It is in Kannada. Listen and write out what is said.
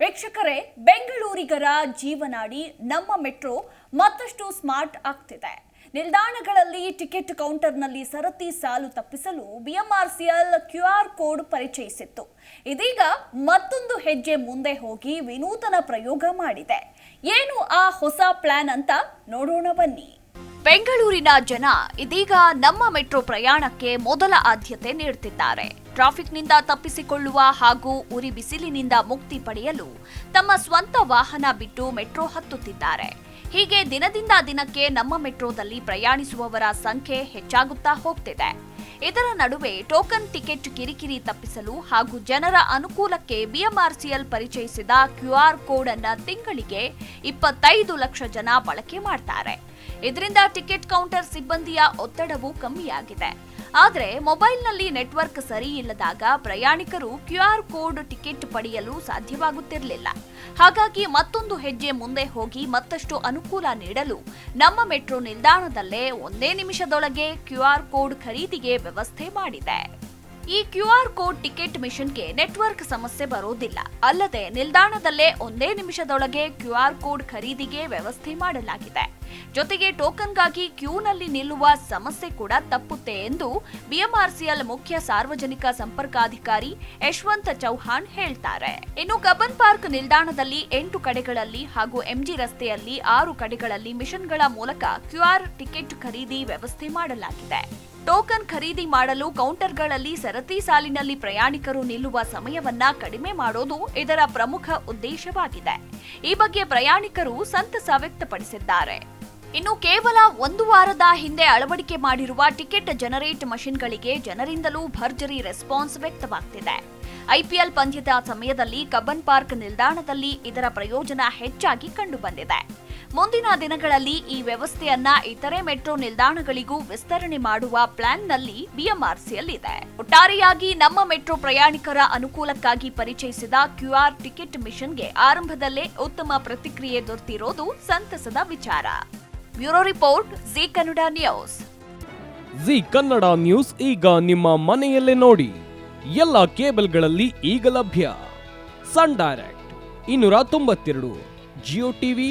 ವೀಕ್ಷಕರೇ, ಬೆಂಗಳೂರಿಗರ ಜೀವನಾಡಿ ನಮ್ಮ ಮೆಟ್ರೋ ಮತ್ತಷ್ಟು ಸ್ಮಾರ್ಟ್ ಆಗ್ತಿದೆ. ನಿಲ್ದಾಣಗಳಲ್ಲಿ ಟಿಕೆಟ್ ಕೌಂಟರ್ನಲ್ಲಿ ಸರತಿ ಸಾಲು ತಪ್ಪಿಸಲು ಬಿಎಂಆರ್ಸಿಎಲ್ ಕ್ಯೂಆರ್ ಕೋಡ್ ಪರಿಚಯಿಸಿತ್ತು. ಇದೀಗ ಮತ್ತೊಂದು ಹೆಜ್ಜೆ ಮುಂದೆ ಹೋಗಿ ವಿನೂತನ ಪ್ರಯೋಗ ಮಾಡಿದೆ. ಏನು ಆ ಹೊಸ ಪ್ಲಾನ್ ಅಂತ ನೋಡೋಣ ಬನ್ನಿ. ಬೆಂಗಳೂರಿನ ಜನ ಇದೀಗ ನಮ್ಮ ಮೆಟ್ರೋ ಪ್ರಯಾಣಕ್ಕೆ ಮೊದಲ ಆದ್ಯತೆ ನೀಡುತ್ತಿದ್ದಾರೆ. ಟ್ರಾಫಿಕ್ನಿಂದ ತಪ್ಪಿಸಿಕೊಳ್ಳುವ ಹಾಗೂ ಉರಿ ಬಿಸಿಲಿನಿಂದ ಮುಕ್ತಿ ಪಡೆಯಲು ತಮ್ಮ ಸ್ವಂತ ವಾಹನ ಬಿಟ್ಟು ಮೆಟ್ರೋ ಹತ್ತುತ್ತಿದ್ದಾರೆ. ಹೀಗೆ ದಿನದಿಂದ ದಿನಕ್ಕೆ ನಮ್ಮ ಮೆಟ್ರೋದಲ್ಲಿ ಪ್ರಯಾಣಿಸುವವರ ಸಂಖ್ಯೆ ಹೆಚ್ಚಾಗುತ್ತಾ ಹೋಗ್ತಿದೆ. ಇದರ ನಡುವೆ ಟೋಕನ್ ಟಿಕೆಟ್ ಕಿರಿಕಿರಿ ತಪ್ಪಿಸಲು ಹಾಗೂ ಜನರ ಅನುಕೂಲಕ್ಕೆ ಬಿಎಂಆರ್ಸಿಎಲ್ ಪರಿಚಯಿಸಿದ ಕ್ಯೂಆರ್ ಕೋಡ್ ಅನ್ನ ತಿಂಗಳಿಗೆ ಇಪ್ಪತ್ತೈದು ಲಕ್ಷ ಜನ ಬಳಕೆ ಮಾಡ್ತಾರೆ. ಇದರಿಂದ ಟಿಕೆಟ್ ಕೌಂಟರ್ ಸಿಬ್ಬಂದಿಯ ಒತ್ತಡವೂ ಕಮ್ಮಿಯಾಗಿದೆ. ಆದರೆ ಮೊಬೈಲ್ನಲ್ಲಿ ನೆಟ್ವರ್ಕ್ ಸರಿ ಇಲ್ಲದಾಗ ಪ್ರಯಾಣಿಕರು ಕ್ಯೂಆರ್ ಕೋಡ್ ಟಿಕೆಟ್ ಪಡೆಯಲು ಸಾಧ್ಯವಾಗುತ್ತಿರಲಿಲ್ಲ. ಹಾಗಾಗಿ ಮತ್ತೊಂದು ಹೆಜ್ಜೆ ಮುಂದೆ ಹೋಗಿ ಮತ್ತಷ್ಟು ಅನುಕೂಲ ನೀಡಲು ನಮ್ಮ ಮೆಟ್ರೋ ನಿಲ್ದಾಣದಲ್ಲೇ ಒಂದೇ ನಿಮಿಷದೊಳಗೆ ಕ್ಯೂಆರ್ ಕೋಡ್ ಖರೀದಿಗೆ ವ್ಯವಸ್ಥೆ ಮಾಡಿದೆ. ಈ ಕ್ಯೂಆರ್ ಕೋಡ್ ಟಿಕೆಟ್ ಮಿಷನ್ಗೆ ನೆಟ್ವರ್ಕ್ ಸಮಸ್ಯೆ ಬರೋದಿಲ್ಲ. ಅಲ್ಲದೆ ನಿಲ್ದಾಣದಲ್ಲೇ ಒಂದೇ ನಿಮಿಷದೊಳಗೆ ಕ್ಯೂಆರ್ ಕೋಡ್ ಖರೀದಿಗೆ ವ್ಯವಸ್ಥೆ ಮಾಡಲಾಗಿದೆ. ಜೊತೆಗೆ ಟೋಕನ್ಗಾಗಿ ಕ್ಯೂನಲ್ಲಿ ನಿಲ್ಲುವ ಸಮಸ್ಯೆ ಕೂಡ ತಪ್ಪುತ್ತೆ ಎಂದು ಬಿಎಂಆರ್ಸಿಎಲ್ ಮುಖ್ಯ ಸಾರ್ವಜನಿಕ ಸಂಪರ್ಕಾಧಿಕಾರಿ ಯಶವಂತ ಚೌಹಾಣ್ ಹೇಳ್ತಾರೆ. ಇನ್ನು ಕಬ್ಬನ್ ಪಾರ್ಕ್ ನಿಲ್ದಾಣದಲ್ಲಿ ಎಂಟು ಕಡೆಗಳಲ್ಲಿ ಹಾಗೂ ಎಂಜಿ ರಸ್ತೆಯಲ್ಲಿ ಆರು ಕಡೆಗಳಲ್ಲಿ ಮಿಷನ್ಗಳ ಮೂಲಕ ಕ್ಯೂಆರ್ ಟಿಕೆಟ್ ಖರೀದಿ ವ್ಯವಸ್ಥೆ ಮಾಡಲಾಗಿದೆ. ಟೋಕನ್ ಖರೀದಿ ಮಾಡಲು ಕೌಂಟರ್ಗಳಲ್ಲಿ ಸರತಿ ಸಾಲಿನಲ್ಲಿ ಪ್ರಯಾಣಿಕರು ನಿಲ್ಲುವ ಸಮಯವನ್ನ ಕಡಿಮೆ ಮಾಡೋದು ಇದರ ಪ್ರಮುಖ ಉದ್ದೇಶವಾಗಿದೆ. ಈ ಬಗ್ಗೆ ಪ್ರಯಾಣಿಕರು ಸಂತಸ ವ್ಯಕ್ತಪಡಿಸಿದ್ದಾರೆ. ಇನ್ನು ಕೇವಲ ಒಂದು ವಾರದ ಹಿಂದೆ ಅಳವಡಿಕೆ ಮಾಡಿರುವ ಟಿಕೆಟ್ ಜನರೇಟ್ ಮಷಿನ್ಗಳಿಗೆ ಜನರಿಂದಲೂ ಭರ್ಜರಿ ರೆಸ್ಪಾನ್ಸ್ ವ್ಯಕ್ತವಾಗ್ತಿದೆ. ಐಪಿಎಲ್ ಪಂದ್ಯದ ಸಮಯದಲ್ಲಿ ಕಬ್ಬನ್ ಪಾರ್ಕ್ ನಿಲ್ದಾಣದಲ್ಲಿ ಇದರ ಪ್ರಯೋಜನ ಹೆಚ್ಚಾಗಿ ಕಂಡುಬಂದಿದೆ. ಮುಂದಿನ ದಿನಗಳಲ್ಲಿ ಈ ವ್ಯವಸ್ಥೆಯನ್ನ ಇತರೆ ಮೆಟ್ರೋ ನಿಲ್ದಾಣಗಳಿಗೂ ವಿಸ್ತರಣೆ ಮಾಡುವ ಪ್ಲಾನ್ನಲ್ಲಿ ಬಿಎಂಆರ್ಸಿಎಲ್ ಇದೆ ಒಟ್ಟಾರೆಯಾಗಿ ನಮ್ಮ ಮೆಟ್ರೋ ಪ್ರಯಾಣಿಕರ ಅನುಕೂಲಕ್ಕಾಗಿ ಪರಿಚಯಿಸಿದ ಕ್ಯೂಆರ್ ಟಿಕೆಟ್ ಮಿಷನ್ಗೆ ಆರಂಭದಲ್ಲೇ ಉತ್ತಮ ಪ್ರತಿಕ್ರಿಯೆ ದೊರೆತಿರೋದು ಸಂತಸದ ವಿಚಾರ. Bureau report, Zee Kannada news. Zee Kannada news ಈಗ ನಿಮ್ಮ ಮನೆಯಲ್ಲೇ ನೋಡಿ. ಎಲ್ಲ ಕೇಬಲ್ಗಳಲ್ಲಿ ಈಗ ಲಭ್ಯ. ಸನ್ ಡೈರೆಕ್ಟ್, ಇನ್ನೂರ ತೊಂಬತ್ತೆರಡು, ಜಿಯೋ ಟಿವಿ